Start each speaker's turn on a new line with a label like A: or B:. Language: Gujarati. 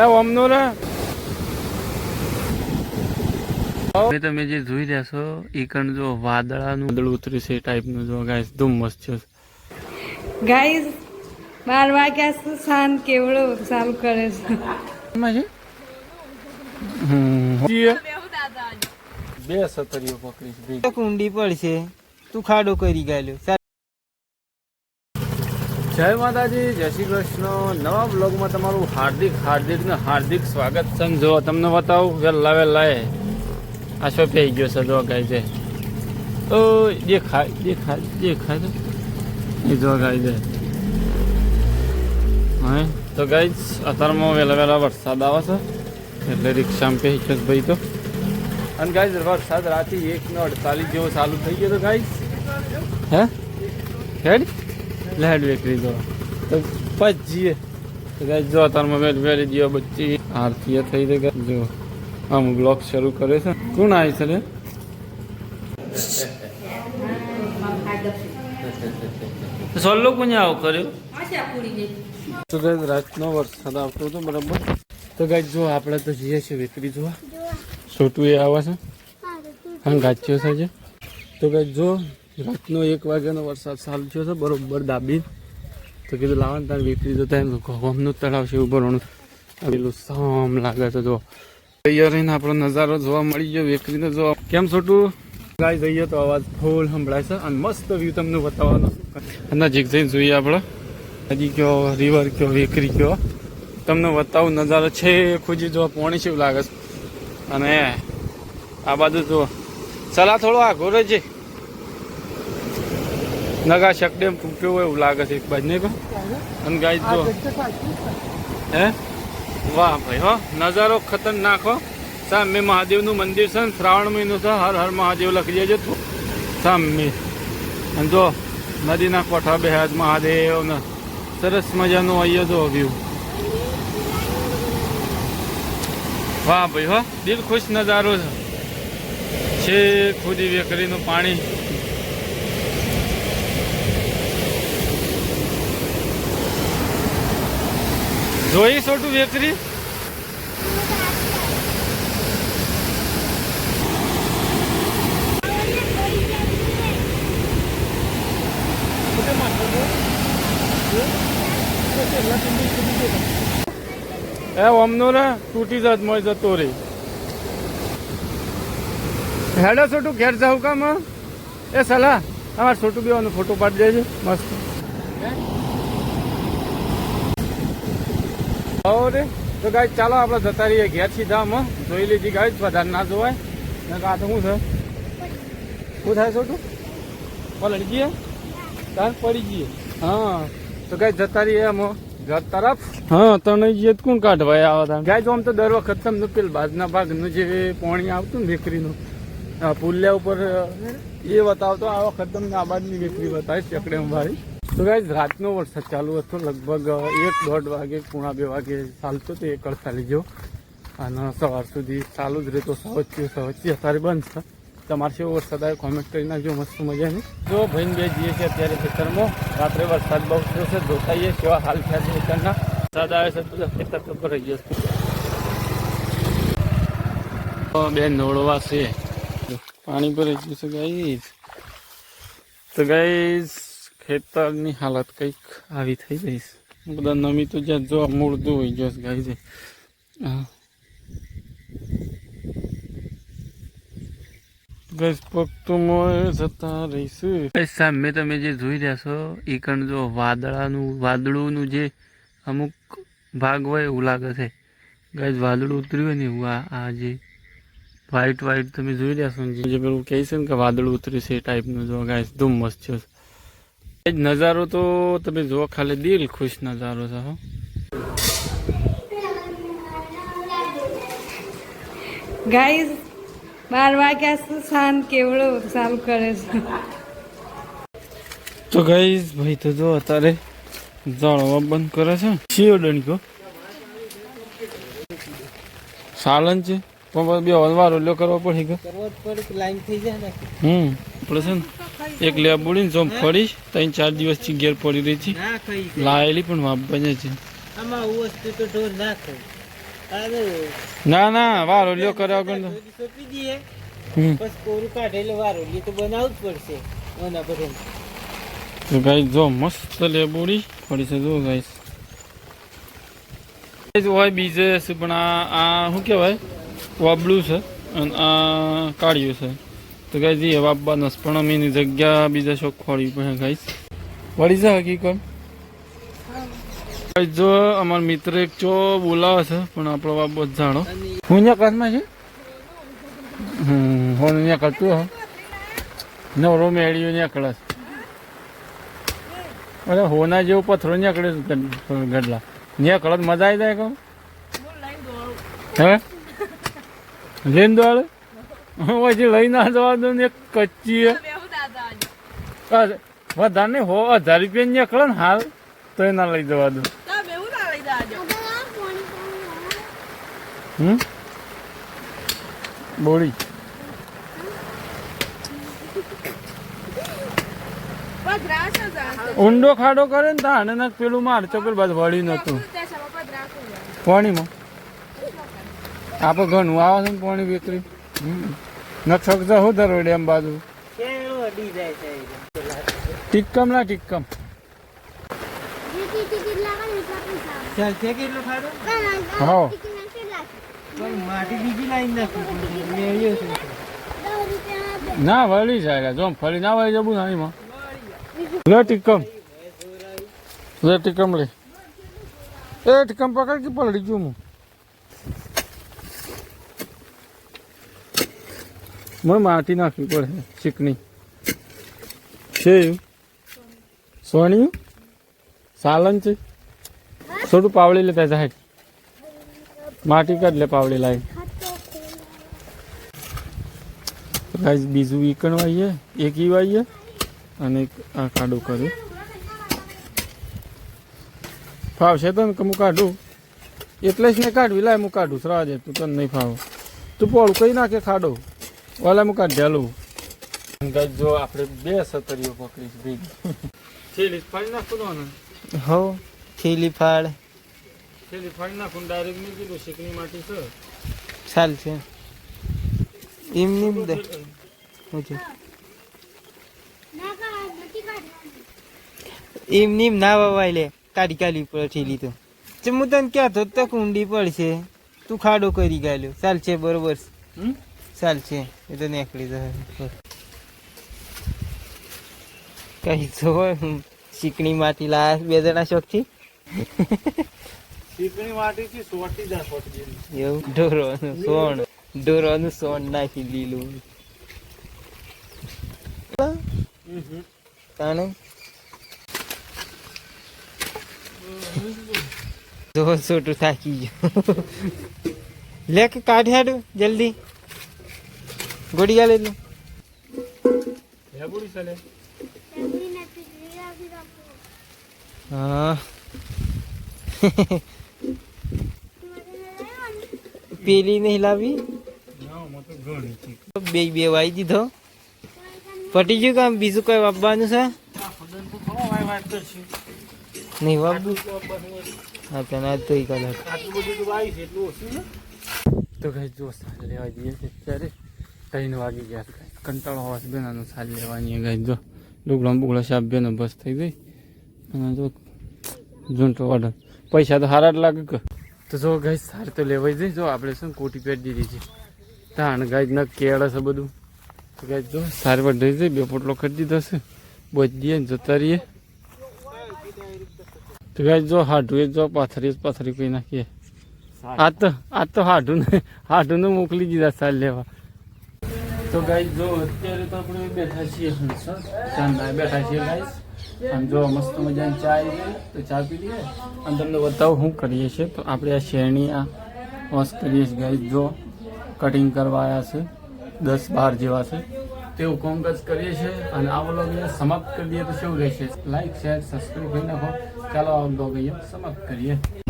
A: એ ઓમનો રે. તમે જે જોઈ રહ્યા છો એ કણ જો વાદળાનું વાદળ ઉતર્યું છે એ ટાઈપનું જો ગાઈસ ધુમ્મસ છે.
B: ગાઈઝ બાર વાગ્યા સુધી શાંત કેવડો ચાલુ કરે છે.
A: એમાં છે બે સતરીઓ પકડી છે
C: ઊંડી પડશે તું ખાડો કરી ગાલ્યો.
A: જય માતાજી, જય શ્રી કૃષ્ણ. નવા બ્લોગમાં તમારું હાર્દિક હાર્દિક ને હાર્દિક સ્વાગત છે જો તમને બતાવું વહેલા વહેલા એ. આશો પી ગયો છે, જો ગાય છે. ઓ, દેખાય દેખાય દેખાય એ જો ગાય છે. હા? તો ગાય, અત્યારમાં વહેલા વહેલા વરસાદ આવે છે. એટલે રિક્ષામાં પે છે ભાઈ તો. અને ગાય, વરસાદ રાતે એક ને અડતાલીસ જેવો ચાલુ થઈ ગયો તો ગાય. હે? હેડ? લેડ વેકરી દો તો પછી જો તારમાં વેલ વેરી દો બચ્ચી. આરતી થઈ ગઈ. જો આમ બ્લોગ શરૂ કરે છે. કોણ આવી છે રે? સોલ્લો કોને આવો કર્યો? તો ગાય રાતનો વરસાદ આવતો હતો બરાબર. તો ગાય જો આપણે તો જઈએ છીએ વેકરી જોવા. છોટું એ આવે છે. હા ગાચ્યો છે તો ગાય જો રાતનો એક વાગ્યાનો વરસાદ ચાલુ થયો છે, બરોબર દાબી. તો કીધું લાવવાનું તાર વેકરી જતા એમ. ગોમનું તળાવ છે ઉભરવાનું પેલું સામ લાગે છે જો તૈયાર રહીને આપણો નજારો જોવા મળી ગયો વેકરીને જોવા. કેમ છોટું? ગાય જઈએ તો અવાજ ફૂલ સંભળાય છે અને મસ્ત વ્યૂ તમને બતાવવાનો નજીક જઈને જોઈએ આપણે. નદી કયો રિવર કયો, વેકરી કયો. તમને બતાવું, નજારો છે ખુજી જો પોણી છે લાગે છે. અને આ બાજુ જો ચલા થોડો આગો રહેજે નગા શકડેમ તૂટ્યો હોય એવું લાગે છે એક બાજુ, નહીં કહો અને ગાય જો હે? વાહ ભાઈ, હો. નજારો ખતરનાક, હો. સામે મહાદેવનું મંદિર છે ને, શ્રાવણ મહિનો છે, હર હર મહાદેવ લખી દેજો તો. સામે. અને જો, નદીના કોઠા બેહાજ મહાદેવ ને. સરસ મજાનું અહીંયા જો વ્યૂ વાહ ભાઈ, હો. દિલ ખુશ નજારો છે. ખુદી વેકરીનું પાણી. જોઈ છોટું વેકરી એ ઓમનો રે તૂટી જાત મોય જતો રે. હેડો છોટું, ઘેર જાવ કામ એ સલાહ અમારે છોટું બેવાનો ફોટો પાડી દેજો, મસ્ત. હો રે તો ગાય ચાલો આપણે જતા રહીએ ઘેર સીધા જોઈ લીધી ગાય વધારે ના જોવાય. ને આ તો શું છે? શું થાય છોટું પલડી ગયે તાર પડી ગઈએ હા. તો ગાય જતા રહીએ આમ ઘર તરફ. હા તને જે કોણ કાઢવાય આવા તા ગાય જો આમ તો દર વખત તમને પેલ બાજના ભાગનું જે પોણી આવતું ને વેકરીનું પુલ્યા ઉપર એ બતાવતો આ વખત તમને બાજની બેકરી બતાવીશ ચકડે વાળી તો ગાય રાતનો વરસાદ ચાલુ હતો. લગભગ એક દોઢ વાગે, પૂણા બે વાગે ચાલતો તો એક અડતાલીસ જેવો. અને સવાર સુધી ચાલુ જ રહેતો. સવચ્યો સવચ્યો અત્યારે બંધ છે. તમારે છે વરસાદ આવ્યો? કોમેન્ટ કરી નાખજો. મસ્ત મજાની. જો ભાઈને બે જઈએ છીએ અત્યારે ખેતરમાં. રાત્રે વરસાદ બહુ થયો છે. ધોતાઈએ કેવા હાલ થયા છે ખેતરના. વરસાદ આવે છે તો ખેતર તો રહી જશે. તો બે નોળવા છે. પાણી ભરાઈ ગયું છે ગાઈઝ તો ગાઈસ ખેતરની હાલત કંઈક આવી થઈ જઈશ બધા નમી તો જ્યાં જો મૂળતું હોય જશ ગાય જાય ગેસ પગ મોય જતા રહીશું. સામે તમે જે જોઈ રહ્યા છો એ કણ જો વાદળાનું વાદળોનું જે અમુક ભાગ હોય એવું લાગે છે. ગાય વાદળું ઉતર્યું હોય ને એવું આ જે વ્હાઈટ વ્હાઈટ તમે જોઈ રહ્યા છો જે? પેલું કહે છે ને કે વાદળું ઉતર્યું છે એ ટાઈપનું જો ગાય ધુમ્મસ છે. એ જ નજારો તો તમે જુઓ ખાલી દિલ ખુશ નજારો છે હો.
B: ગાઈઝ બાર વાગ્યા સુધી શાંત કેવડો ચાલુ કરે છે.
A: તો ગાઈસ ભાઈ તો જો અત્યારે જાળવા બંધ કરે છે. શિયો ડણક્યો સાલન છે? પણ બે વારો લ્યો કરવો પડે કે?
C: કરવો પડે લાઈન થઈ જાય ને?
A: હમ આપણે ને એક લેબ બોડીને જો ફરીશ ત્રણ ચાર દિવસથી ઘેર પડી રહી છે લાયેલી પણ જાય છે.
C: આમાં વસ્તુ તો ઢોર
A: ના ના વારો લ્યો કર્યા વગર
C: સોંપી દઈએ. બસ કોરું કાઢે એટલે વારોલી તો બનાવવું જ પડશે. ઓના પર
A: તો ગાઈસ જો મસ્ત લેબુડી પડી છે જો ગાઈસ. હોય બીજે પણ આ આ શું કહેવાય? વાબલું છે અને આ કાળિયું છે. તો ગાઈસ એ વાબવા પણ અમે એની જગ્યા બીજા શોખ ખોળી પડે ગાઈસ. વળી છે હકીકત? ગાઈસ જો અમાર મિત્ર એક ચો બોલાવે છે પણ આપણો બાબો જ જાણો. હું અહીંયા કાનમાં છે? હમ હું અહીંયા કરતું હા નવરો મેળ્યો અહીંયા કળશ અરે હોના જેવો પથરો છે ગડ- ગડલા ત્યાં કળશ મજા આવી જાય કહું? હે? લઈને દોડ? પછી લઈ ના જવા દો ને એક કચ્ચી. વધારે નહીં હો હજાર રૂપિયા નીકળે ને હાલ તો એ ના લઈ જવા દો હમ બોળી ઊંડો ખાડો કરે ને તાણે ને પેલું માર ચોકર બાદ વળી નતું. પાણીમાં આપણે ઘણું આવે છે ને પાણી વેકરી ન તો હું દરોડે એમ બાજુ.
C: કેળું અડી જાય છે એ.
A: ટીક્કમ ના ટિક્કમ. હા. ના વળી જાય જો ફરી ના વળી જવું ના એમાં લે ટીક્કમ. લે ટીક્કમ લે. એ ટીક્કમ પકડ કે પલડી ગયું હું? મને માટી નાખવી પડે, ચીકણી. છે સોણિયું? સાલન છે? થોડું પાવડી લેતા જાય. માટી કાઢ લે પાવડી લાવી ગાઈસ, બીજું ઈકણ વાઈએ, એક ઈ વાઈએ, અને આ કાઢું કર્યું. ફાવશે તને કે હું કાઢું? એટલે જ ને કાઢવી લાય, હું કાઢું. સરા તું તને નહીં ફાવ. તું પોળું કઈ નાખે ખાડો? વાલા મુકા કાઢેલું ગાઈસ જો આપણે બે સતરીઓ પકડીશ ભેગી. થેલી ફાડી નાખું ને
C: હો થેલી ફાડ.
A: થેલી ફાડી નાખું ડાયરેક્ટ નહીં કીધું શીકણી માટી છે.
C: ચાલ છે. એમ નિમ દે. ઓકે. એમ નીમ ના વવાય લે. કાઢી કાઢી પડે ઠેલી તો. જે તને ક્યાં તો તક ઊંડી પડશે? તું ખાડો કરી ગાલ્યો. ચાલશે બરોબર છે.
A: હમ?
C: ચાલશે એ તો નીકળી જશે. કઈ તો ચીકણી માટી લાયા બે જણા શોખથી.
A: માટી થી સોટી જાય સોટી
C: એવું ઢોરોનું સોણ ઢોરોનું સોણ નાખી લીલું તાણે? જો છોટું થાકી ગયો. લે કે કાઢી હાડું જલ્દી. ગોળિયા લઈ લે હા. પેલી
A: ના છે
C: બે બે વાઈ દીધો. પટી ગયું કામ? બીજું કઈ વાપવાનું છે? નહીં વાપવું હા તને તો કલાક
A: તો કઈ જો લેવા જઈએ અત્યારે. ત્રણ વાગી ગયા છે કંટાળો હોવા છે બેનાનું સારી લેવાની ગાય. જો લુગડા બુગડા સાપ બેનો બસ થઈ ગઈ. અને જો ઝૂંટો ઓર્ડર પૈસા તો સારા જ લાગે કે. તો જો ગાય સારી તો લેવાઈ જઈ જો આપણે શું કોટી પેટ દીધી છે. તાણ ગાય ન કેળ છે બધું. તો ગાય જો સારી પર દઈ જઈ બે પોટલો ખરીદી દશે છે. બોજ દઈએ ને જતા રહીએ. તો ગાય જો હાઢું એ જો પાથરી પાથરી કોઈ નાખીએ. આ તો આ તો હાઢું ને હાઢું ને મોકલી દીધા સારી લેવા. તો ગાઈ જો અત્યારે તો આપણે બેઠા છીએ ચાંદા બેઠા છીએ ગાઈસ અને જો મસ્ત મજાની ચા આવી તો ચા પી લઈએ. અને તમને બતાવું શું કરીએ છીએ. તો આપણે આ શેરણી આ વોશ કરીએ છીએ ગાઈસ જો કટિંગ કરવા આવ્યા છે, દસ બાર જેવા છે. તેવું કોમકાજ કરીએ છીએ. અને આ વ્લોગને સમાપ્ત કરી દઈએ. તો શું રહેશે? લાઈક શેર સબસ્ક્રાઈબ કરી નાખો ચાલો આ વ્લોગ અહીંયા સમાપ્ત કરીએ.